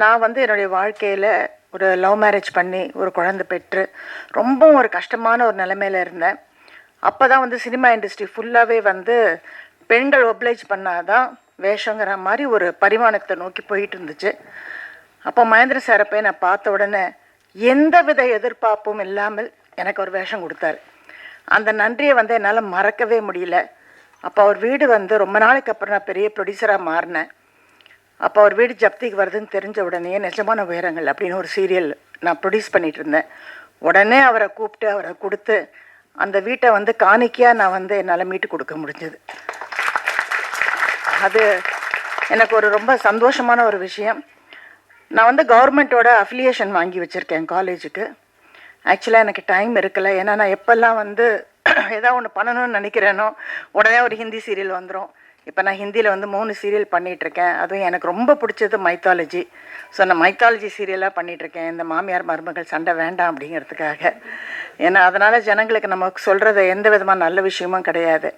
நான் வந்து என்னுடைய வாழ்க்கையில் ஒரு லவ் மேரேஜ் பண்ணி ஒரு குழந்தை பெற்று ரொம்பவும் ஒரு கஷ்டமான ஒரு நிலைமையில இருந்தேன். அப்போ தான் வந்து சினிமா இண்டஸ்ட்ரி ஃபுல்லாகவே வந்து பெண்கள் ஒப்ளைஜ் பண்ணாதான் வேஷங்கிற மாதிரி ஒரு பரிமாணத்தை நோக்கி போயிட்டு இருந்துச்சு. அப்போ மகேந்திர சாரை போய் நான் பார்த்த உடனே எந்த வித எதிர்பார்ப்பும் இல்லாமல் எனக்கு ஒரு வேஷம் கொடுத்தாரு. அந்த நன்றியை வந்து என்னால் மறக்கவே முடியல. அப்போ அவர் வீடு வந்து ரொம்ப நாளைக்கு அப்புறம் நான் பெரிய ப்ரொடியூசராக மாறினேன். அப்போ அவர் வீடு ஜப்திக்கு வருதுன்னு தெரிஞ்ச உடனே நிஜமான உயரங்கள் அப்படின்னு ஒரு சீரியல் நான் ப்ரொடியூஸ் பண்ணிகிட்டு இருந்தேன். உடனே அவரை கூப்பிட்டு அவரை கொடுத்து அந்த வீட்டை வந்து காணிக்கையாக நான் வந்து என்னால் மீட்டு கொடுக்க முடிஞ்சது. அது எனக்கு ஒரு ரொம்ப சந்தோஷமான ஒரு விஷயம். நான் வந்து கவர்மெண்ட்டோட அஃபிலியேஷன் வாங்கி வச்சுருக்கேன் காலேஜுக்கு ஆக்சுவலாக எனக்கு டைம் இருக்கலை. ஏன்னா நான் எப்போல்லாம் வந்து ஏதாவது ஒன்று பண்ணணும்னு நினைக்கிறேனோ உடனே ஒரு ஹிந்தி சீரியல் வந்துடும் இப்போ நான் ஹிந்தியில் வந்து மூணு சீரியல் பண்ணிகிட்ருக்கேன் அதுவும் எனக்கு ரொம்ப பிடிச்சது மைத்தாலஜி ஸோ நான் மைத்தாலஜி சீரியலாக பண்ணிகிட்ருக்கேன் இந்த மாமியார் மருமகள் சண்டை வேண்டாம் அப்படிங்கிறதுக்காக. ஏன்னா அதனால் ஜனங்களுக்கு நமக்கு சொல்கிறது எந்த விதமான நல்ல விஷயமும் கிடையாது.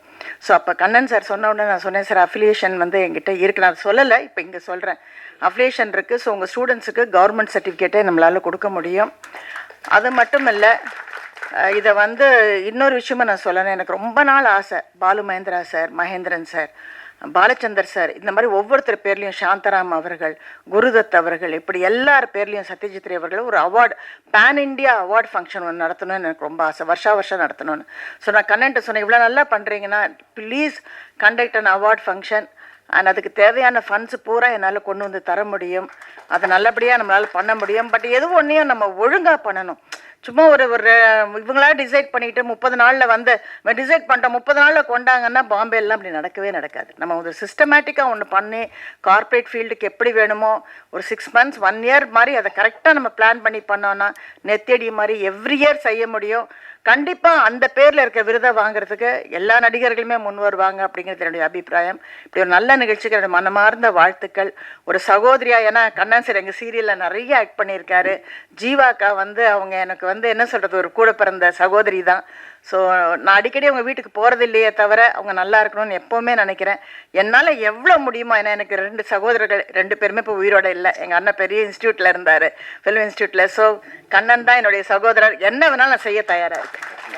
ஸோ அப்போ கண்ணன் சார் சொன்ன உடனே நான் சொன்னேன் சார் அஃபிலியேஷன் வந்து என்கிட்ட இருக்கு. நான் சொல்லலை இப்போ இங்கே சொல்கிறேன் அஃபிலியேஷன் இருக்குது ஸோ உங்கள் ஸ்டூடெண்ட்ஸுக்கு கவர்மெண்ட் சர்டிஃபிகேட்டே நம்மளால் கொடுக்க முடியும். அது மட்டும் இல்லை இதை வந்து இன்னொரு விஷயமா நான் சொல்லணும். எனக்கு ரொம்ப நாள் ஆசை. Balu Mahendra sir Mahendran sir Balachander sir இந்த மாதிரி ஒவ்வொருத்தர் பேர்லையும் சாந்தராம் அவர்கள் குருதத் அவர்கள் இப்படி எல்லார் பேர்லேயும் சத்யஜித் ரே அவர்கள் ஒரு award pan India award function ஒன்று நடத்தணும்னு எனக்கு ரொம்ப ஆசை. வருஷா வருஷம் நடத்தணும்னு. ஸோ நான் கண்ணன்ட்ட சொன்னேன் இவ்வளோ நல்லா பண்ணுறீங்கன்னா please conduct an award function and அதுக்கு தேவையான ஃபண்ட்ஸ் பூரா என்னால் கொண்டு வந்து தர முடியும். அதை நல்லபடியாக நம்மளால் பண்ண முடியும். பட் எது ஒன்றையும் நம்ம ஒழுங்காக பண்ணணும். சும்மா ஒரு ஒரு இவங்களா டிசைட் பண்ணிட்டு முப்பது நாளில் வந்து டிசைட் பண்ணிட்டோம் முப்பது நாளில் கொண்டாங்கன்னா பாம்பேலாம் அப்படி நடக்கவே நடக்காது. நம்ம ஒரு சிஸ்டமேட்டிக்காக ஒன்று பண்ணி கார்ப்பரேட் ஃபீல்டுக்கு எப்படி வேணுமோ ஒரு சிக்ஸ் மந்த்ஸ் ஒன் இயர் மாதிரி அதை கரெக்டாக நம்ம பிளான் பண்ணி பண்ணோன்னா நெத்தடி மாதிரி எவ்ரி இயர் செய்ய முடியும். கண்டிப்பாக அந்த பேரில் இருக்க விருதை வாங்குறதுக்கு எல்லா நடிகர்களுமே முன் வருவாங்க அப்படிங்கிறது என்னுடைய அபிப்பிராயம். இப்படி ஒரு நல்ல நிகழ்ச்சிக்கு என்னுடைய மனமார்ந்த வாழ்த்துக்கள். ஒரு சகோதரியா ஏன்னா கண்ணன் சார் எங்கள் சீரியலில் நிறைய ஆக்ட் பண்ணியிருக்காரு. ஜீவாக்கா வந்து அவங்க எனக்கு வந்து என்ன சொல்கிறது ஒரு கூட பிறந்த சகோதரி தான். ஸோ நான் அடிக்கடி அவங்க வீட்டுக்கு போகிறது இல்லையே தவிர அவங்க நல்லா இருக்கணும்னு எப்போவுமே நினைக்கிறேன். என்னால் எவ்வளோ முடியுமோ ஏன்னா எனக்கு ரெண்டு சகோதரர்கள் ரெண்டு பேருமே இப்போ உயிரோட இல்லை. எங்கள் அண்ணன் பெரிய இன்ஸ்டியூட்டில் இருந்தார் ஃபிலிம் இன்ஸ்டியூட்டில் ஸோ கண்ணன் தான் என்னுடைய சகோதரர். என்ன வேணாலும் நான் செய்ய தயாராக இருக்கேன்.